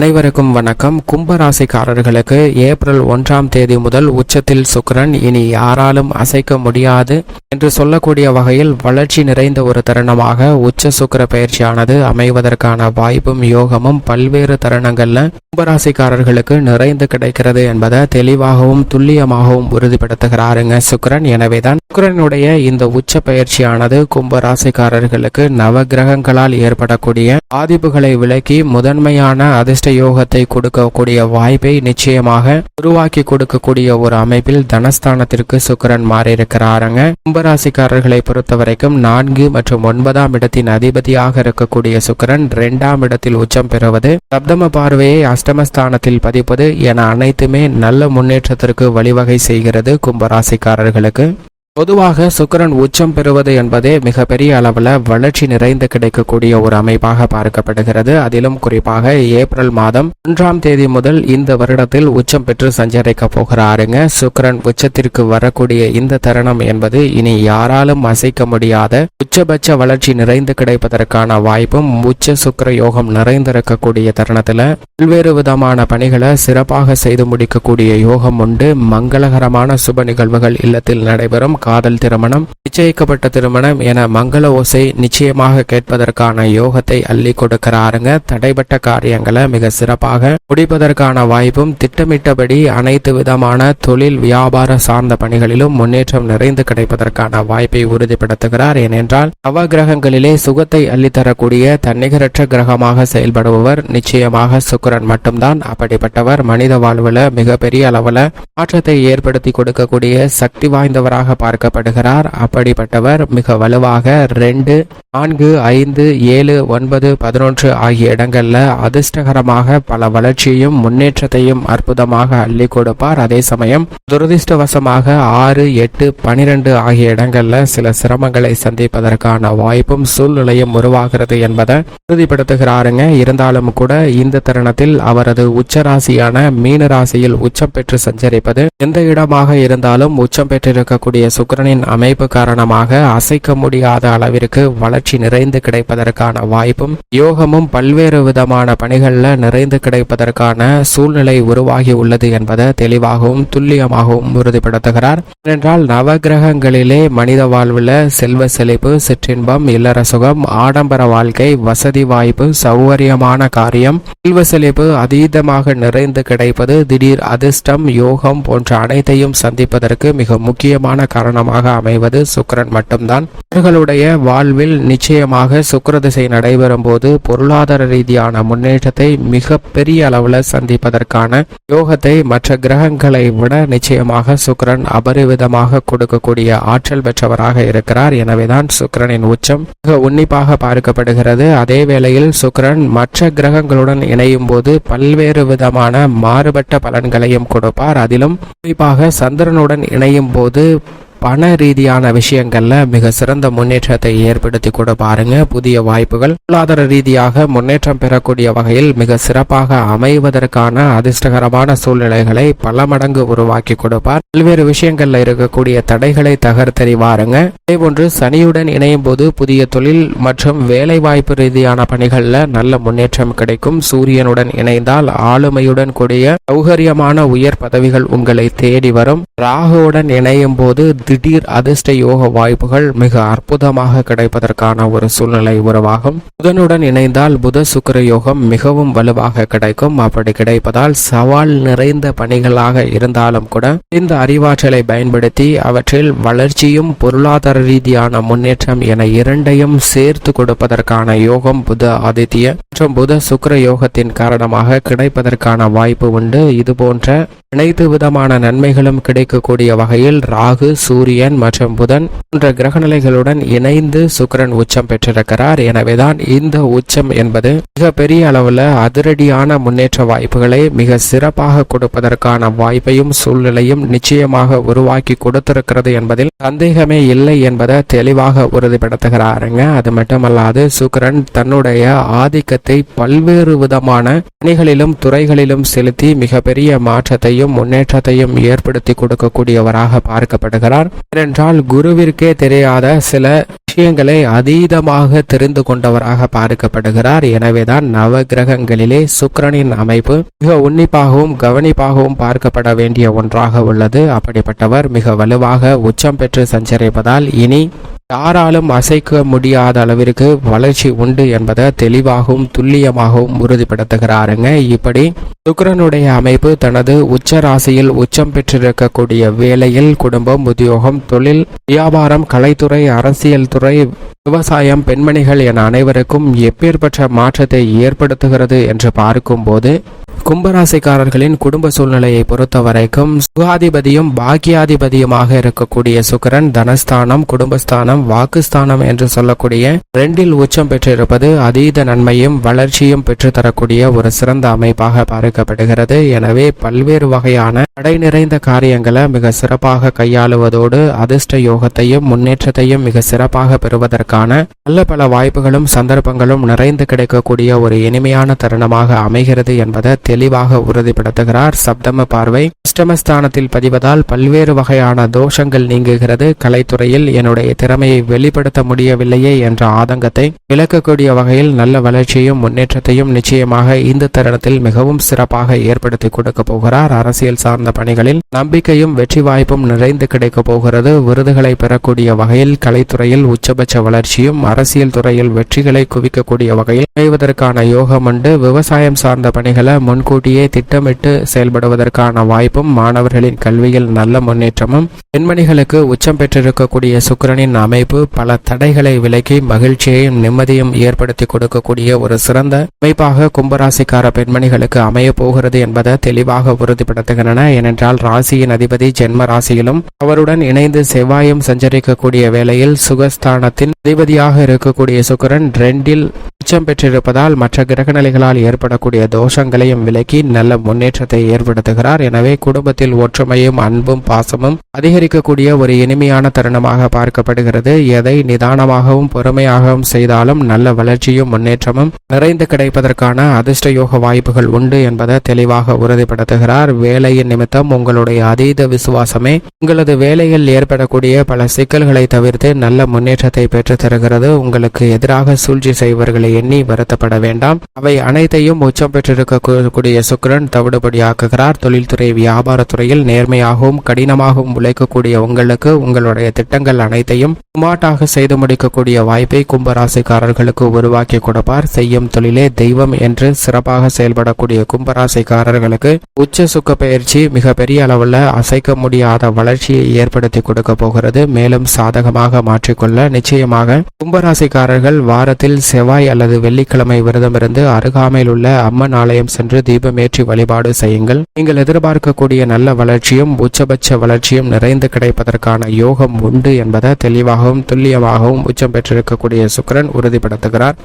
அனைவருக்கும் வணக்கம். கும்பராசிக்காரர்களுக்கு ஏப்ரல் ஒன்றாம் தேதி முதல் உச்சத்தில் சுக்கரன் இனி யாராலும் அசைக்க முடியாது என்று சொல்லக்கூடிய வகையில் வளர்ச்சி நிறைந்த ஒரு தருணமாக உச்ச சுக்கிர பயிற்சியானது அமைவதற்கான வாய்ப்பும் யோகமும் பல்வேறு தருணங்கள்ல கும்பராசிக்காரர்களுக்கு நிறைந்து கிடைக்கிறது என்பதை தெளிவாகவும் துல்லியமாகவும் உறுதிப்படுத்துகிறாருங்க சுக்கிரன். எனவேதான் சுக்கிரனுடைய இந்த உச்ச பயிற்சியானது கும்பராசிக்காரர்களுக்கு நவகிரகங்களால் ஏற்படக்கூடிய பாதிப்புகளை விலக்கி முதன்மையான அதிர்ஷ்ட யோகத்தை கொடுக்கக்கூடிய வாய்ப்பை நிச்சயமாக உருவாக்கி கொடுக்கக்கூடிய ஒரு அமைப்பில் தனஸ்தானத்திற்கு சுக்கரன் மாறியிருக்கிறாருங்க. கும்பராசிக்காரர்களை பொறுத்த வரைக்கும் நான்கு மற்றும் ஒன்பதாம் இடத்தின் அதிபதியாக இருக்கக்கூடிய சுக்கிரன் இரண்டாம் இடத்தில் உச்சம் பெறுவது சப்தம பார்வையை அஷ்டமஸ்தானத்தில் பதிப்பது என அனைத்துமே நல்ல முன்னேற்றத்திற்கு வழிவகை செய்கிறது கும்பராசிக்காரர்களுக்கு. பொதுவாக சுக்கிரன் உச்சம் பெறுவது என்பதே மிகப்பெரிய அளவில் வளர்ச்சி நிறைந்து கிடைக்கக்கூடிய ஒரு அமைப்பாக பார்க்கப்படுகிறது. அதிலும் குறிப்பாக ஏப்ரல் மாதம் ஒன்றாம் தேதி முதல் இந்த வருடத்தில் உச்சம் பெற்று சஞ்சரிக்க போகிறாருங்க. சுக்கிரன் உச்சத்திற்கு வரக்கூடிய இந்த தருணம் என்பது இனி யாராலும் அசைக்க முடியாத உச்சபட்ச வளர்ச்சி நிறைந்து கிடைப்பதற்கான வாய்ப்பும் உச்ச சுக்கர யோகம் நிறைந்திருக்கக்கூடிய தருணத்தில் பல்வேறு விதமான பணிகளை சிறப்பாக செய்து முடிக்கக்கூடிய யோகம் உண்டு. மங்களகரமான சுப நிகழ்வுகள் இல்லத்தில் நடைபெறும். காதல் திருமணம் நிச்சயிக்கப்பட்ட திருமணம் என மங்கள ஓசை நிச்சயமாக கேட்பதற்கான யோகத்தை அள்ளி கொடுக்கிறாருங்க. தடைப்பட்ட காரியங்களை மிக சிறப்பாக முடிப்பதற்கான வாய்ப்பும் திட்டமிட்டபடி அனைத்து விதமான தொழில் வியாபார சார்ந்த பணிகளிலும் முன்னேற்றம் நிறைந்து கிடைப்பதற்கான வாய்ப்பை உறுதிப்படுத்துகிறார். ஏனென்றால் நவ கிரகங்களிலே சுகத்தை அள்ளித்தரக்கூடிய தன்னிகரற்ற கிரகமாக செயல்படுபவர். நிச்சயமாக சுக்கிரன் மட்டும்தான். அப்படிப்பட்டவர் மனித வாழ்வுல மிகப்பெரிய அளவுல மாற்றத்தை ஏற்படுத்தி கொடுக்கக்கூடிய சக்தி வாய்ந்தவராக பார்க்கப்படுகிறார். அப்படிப்பட்டவர் மிக வலுவாக ரெண்டு நான்கு ஐந்து ஏழு ஒன்பது பதினொன்று ஆகிய இடங்களில் அதிர்ஷ்டகரமாக பல வளர்ச்சியையும் முன்னேற்றத்தையும் அற்புதமாக அள்ளி கொடுப்பார். அதே சமயம் துரதிர்ஷ்டவசமாக ஆறு எட்டு பனிரெண்டு ஆகிய இடங்களில் சில சிரமங்களை சந்திப்பதற்கான வாய்ப்பும் சூழ்நிலையும் உருவாகிறது என்பதை உறுதிப்படுத்துகிறாருங்க. இருந்தாலும் கூட இந்த தருணத்தில் அவரது உச்சராசியான மீன ராசியில் உச்சம் பெற்று சஞ்சரிப்பது எந்த இடமாக இருந்தாலும் உச்சம் பெற்றிருக்கக்கூடிய சுக்கிரனின் அமைப்பு காரணமாக அசைக்க முடியாத அளவிற்கு வளர்ச்சி நிறைந்து கிடைப்பதற்கான வாய்ப்பும் யோகமும் பல்வேறு விதமான பணிகளில் நிறைந்து கிடைப்பதற்கான சூழ்நிலை உருவாகி உள்ளது என்பதை தெளிவாகவும் துல்லியமாகவும் உறுதிப்படுத்துகிறார். ஏனென்றால் நவகிரகங்களிலே மனித வாழ்வில் செல்வ செழிப்பு சிற்றின்பம் இல்லற சுகம் ஆடம்பர வாழ்க்கை வசதி வாய்ப்பு சௌகரியமான காரியம் செல்வ செழிப்பு அதீதமாக நிறைந்து கிடைப்பது திடீர் அதிர்ஷ்டம் யோகம் போன்ற அனைத்தையும் சந்திப்பதற்கு மிக முக்கியமான காரணமாக அமைவது சுக்கரன் மட்டும்தான். இவர்களுடைய வாழ்வில் நிச்சயமாக சுக்கிர திசை நடைபெறும் போது பொருளாதார ரீதியான முன்னேற்றத்தை மிக பெரிய அளவில் சந்திப்பதற்கான யோகத்தை மற்ற கிரகங்களை விட நிச்சயமாக சுக்கிரன் அபரிவிதமாக கொடுக்கக்கூடிய ஆற்றல் பெற்றவராக இருக்கிறார். எனவேதான் சுக்கிரனின் உச்சம் மிக உன்னிப்பாக பார்க்கப்படுகிறது. அதே வேளையில் சுக்கரன் மற்ற கிரகங்களுடன் இணையும் போது பல்வேறு விதமான மாறுபட்ட பலன்களையும் கொடுப்பார். அதிலும் குறிப்பாக சந்திரனுடன் இணையும் போது பண ரீதியான விஷயங்கள்ல மிக சிறந்த முன்னேற்றத்தை ஏற்படுத்தி கூட பாருங்க. புதிய வாய்ப்புகள். பொருளாதார ரீதியாக முன்னேற்றம் பெறக்கூடிய வகையில் மிக சிறப்பாக அமைவதற்கான அதிர்ஷ்டகரமான சூழ்நிலைகளை பல மடங்கு உருவாக்கி கொடுப்பார். பல்வேறு விஷயங்கள்ல இருக்கக்கூடிய தடைகளை தகர்த்தெறிவாருங்க. அதேபோன்று சனியுடன் இணையும் போது புதிய தொழில் மற்றும் வேலை வாய்ப்பு ரீதியான பணிகள்ல நல்ல முன்னேற்றம் கிடைக்கும். சூரியனுடன் இணைந்தால் ஆளுமையுடன் கூடிய சௌகரியமான உயர் பதவிகள் உங்களை தேடி வரும். ராகுவுடன் இணையும் போது திடீர் அதிர்ஷ்ட யோக வாய்ப்புகள் மிக அற்புதமாக கிடைப்பதற்கான ஒரு சூழ்நிலை உருவாகும். புதனுடன் இணைந்தால் புத சுக்கர யோகம் மிகவும் வலுவாக கிடைக்கும். அப்படி கிடைப்பதால் சவால் நிறைந்த பணிகளாக இருந்தாலும் கூட இந்த அறிவாற்றலை பயன்படுத்தி அவற்றில் வளர்ச்சியும் பொருளாதார ரீதியான முன்னேற்றம் என இரண்டையும் சேர்த்து கொடுப்பதற்கான யோகம் புத ஆதித்ய மற்றும் புத சுக்கர யோகத்தின் காரணமாக கிடைப்பதற்கான வாய்ப்பு உண்டு. இது போன்ற அனைத்து விதமான நன்மைகளும் கிடைக்கக்கூடிய வகையில் ராகு சூரியன் மற்றும் புதன் போன்ற கிரகநிலைகளுடன் இணைந்து சுக்கிரன் உச்சம் பெற்றிருக்கிறார். எனவேதான் இந்த உச்சம் என்பது மிக பெரிய அளவில் அதிரடியான முன்னேற்ற வாய்ப்புகளை மிக சிறப்பாக கொடுப்பதற்கான வாய்ப்பையும் சூழ்நிலையும் நிச்சயமாக உருவாக்கி கொடுத்திருக்கிறது என்பதில் சந்தேகமே இல்லை என்பதை தெளிவாக உறுதிப்படுத்துகிறாருங்க. அது மட்டுமல்லாது சுக்கரன் தன்னுடைய ஆதிக்கத்தை பல்வேறு விதமான பணிகளிலும் துறைகளிலும் செலுத்தி மிகப்பெரிய மாற்றத்தையும் முன்னேற்றத்தையும் ஏற்படுத்தி கொடுக்கக்கூடியவராக பார்க்கப்படுகிறார். ஏனென்றால் குருவிற்கே தெரியாத சில விஷயங்களை அதீதமாக தெரிந்து கொண்டவராக பார்க்கப்படுகிறார். எனவேதான் நவ கிரகங்களிலே சுக்கிரனின் அமைப்பு மிக உன்னிப்பாகவும் கவனிப்பாகவும் பார்க்கப்பட வேண்டிய ஒன்றாக உள்ளது. அப்படிப்பட்டவர் மிக வலுவாக உச்சம் பெற்று சஞ்சரிப்பதால் இனி யாராலும் அசைக்க முடியாத அளவிற்கு வளர்ச்சி உண்டு என்பதை தெளிவாகவும் துல்லியமாகவும் உறுதிப்படுத்துகிறாருங்க. இப்படி சுக்கரனுடைய அமைப்பு தனது உச்ச ராசியில் உச்சம் பெற்றிருக்கக்கூடிய வேளையில் குடும்பம் உத்தியோகம் தொழில் வியாபாரம் கலைத்துறை அரசியல் துறை விவசாயம் பெண்மணிகள் என அனைவருக்கும் எப்பேற்பட்ட மாற்றத்தை ஏற்படுத்துகிறது என்று பார்க்கும்போது கும்பராசிக்காரர்களின் குடும்ப சூழ்நிலையை பொறுத்த வரைக்கும் சுகாதிபதியும் பாக்கியாதிபதியுமாக இருக்கக்கூடிய சுக்கரன் தனஸ்தானம் குடும்பஸ்தானம் வாக்குஸ்தானம் என்று சொல்லக்கூடிய ரெண்டில் உச்சம் பெற்றிருப்பது அதீத நன்மையும் வளர்ச்சியும் பெற்றுத்தரக்கூடிய ஒரு சிறந்த அமைப்பாக பார்க்கப்படுகிறது. எனவே பல்வேறு வகையான தடை நிறைந்த காரியங்களை மிக சிறப்பாக கையாளுவதோடு அதிர்ஷ்ட யோகத்தையும் முன்னேற்றத்தையும் மிக சிறப்பாக பெறுவதற்கான நல்ல பல வாய்ப்புகளும் சந்தர்ப்பங்களும் நிறைந்து கிடைக்கக்கூடிய ஒரு இனிமையான தருணமாக அமைகிறது என்பதை தெளிவாக உறுதிப்படுத்துகிறார். சப்தம பார்வை அஷ்டமஸ்தானத்தில் பதிவதால் பல்வேறு வகையான தோஷங்கள் நீங்குகிறது. கலைத்துறையில் என்னுடைய திறமையை வெளிப்படுத்த முடியவில்லையே என்ற ஆதங்கத்தை விளக்கக்கூடிய வகையில் நல்ல வளர்ச்சியும் முன்னேற்றத்தையும் நிச்சயமாக இந்த தருணத்தில் மிகவும் சிறப்பாக ஏற்படுத்தி கொடுக்க போகிறார். அரசியல் சார்ந்த பணிகளில் நம்பிக்கையும் வெற்றி வாய்ப்பும் நிறைந்து கிடைக்க போகிறது. விருதுகளை பெறக்கூடிய வகையில் கலைத்துறையில் உச்சபட்ச வளர்ச்சியும் அரசியல் துறையில் வெற்றிகளை குவிக்கக்கூடிய வகையில் அமைவதற்கான யோகம் உண்டு. விவசாயம் சார்ந்த பணிகளை முன்கூட்டியே திட்டமிட்டு செயல்படுவதற்கான வாய்ப்பும் மாணவர்களின் கல்வியில் நல்ல முன்னேற்றமும் பெண்மணிகளுக்கு உச்சம் பெற்றிருக்கக்கூடிய சுக்கிரனின் அமைப்பு பல தடைகளை விலக்கி மகிழ்ச்சியையும் நிம்மதியும் ஏற்படுத்தி கொடுக்கக்கூடிய ஒரு சிறந்த அமைப்பாக கும்பராசிக்கார பெண்மணிகளுக்கு அமைய போகிறது என்பதை தெளிவாக உறுதிப்படுத்துகின்றன. ஏனென்றால் ராசியின் அதிபதி ஜென்ம ராசியிலும் அவருடன் இணைந்து செவ்வாயும் சஞ்சரிக்கக்கூடிய வேளையில் சுகஸ்தானத்தின் அதிபதியாக இருக்கக்கூடிய சுக்கிரன் ரெண்டில் உச்சம் பெற்றிருப்பதால் மற்ற கிரகநிலைகளால் ஏற்படக்கூடிய தோஷங்களையும் விலக்கி நல்ல முன்னேற்றத்தை ஏற்படுத்துகிறார். எனவே குடும்பத்தில் ஒற்றுமையும் அன்பும் பாசமும் அதிகரிக்கக்கூடிய ஒரு இனிமையான தருணமாக பார்க்கப்படுகிறது. எதை நிதானமாகவும் பொறுமையாகவும் செய்தாலும் நல்ல வளர்ச்சியும் முன்னேற்றமும் நிறைந்து கிடைப்பதற்கான அதிர்ஷ்ட யோக வாய்ப்புகள் உண்டு என்பதை தெளிவாக உறுதிப்படுத்துகிறார். வேலையின் நிமித்தம் உங்களுடைய அதீத விசுவாசமே உங்களது வேலையில் ஏற்படக்கூடிய பல சிக்கல்களை தவிர்த்து நல்ல முன்னேற்றத்தை பெற்றுத் தருகிறது உங்களுக்கு எதிராக சூழ்ச்சி செய்வர்களை எண்ணி வருத்தப்பட வேண்டாம். அவை அனைத்தையும் உச்சம் பெற்றிருக்கக்கூடிய சுக்கிரன் தவிடுபடியாக்குகிறார். தொழில்துறை வியாபாரத்துறையில் நேர்மையாகவும் கடினமாகவும் உழைக்கக்கூடிய உங்களுக்கு உங்களுடைய திட்டங்கள் அனைத்தையும் சுமாட்டாக செய்து முடிக்கக்கூடிய வாய்ப்பை கும்பராசிக்காரர்களுக்கு உருவாக்கி கொடுப்பார். செய்யும் தொழிலே தெய்வம் என்று சிறப்பாக செயல்படக்கூடிய கும்பராசிக்காரர்களுக்கு உச்ச சுக்க பயிற்சி மிக பெரிய அளவுல அசைக்க முடியாத வளர்ச்சியை ஏற்படுத்தி கொடுக்க போகிறது. மேலும் சாதகமாக மாற்றிக்கொள்ள நிச்சயமாக கும்பராசிக்காரர்கள் வாரத்தில் செவ்வாய் அல்லது வெள்ளிக்கிழமை விரதமிருந்து அருகாமையில் உள்ள அம்மன் ஆலயம் சென்று தீபமேற்றி வழிபாடு செய்யுங்கள். நீங்கள் எதிர்பார்க்கக்கூடிய நல்ல வளர்ச்சியும் உச்சபட்ச வளர்ச்சியும் நிறைந்து கிடைப்பதற்கான யோகம் உண்டு என்பதை தெளிவாகவும் துல்லியமாகவும் உச்சம் பெற்றிருக்கக்கூடிய சுக்கிரன் உறுதிப்படுத்துகிறார்.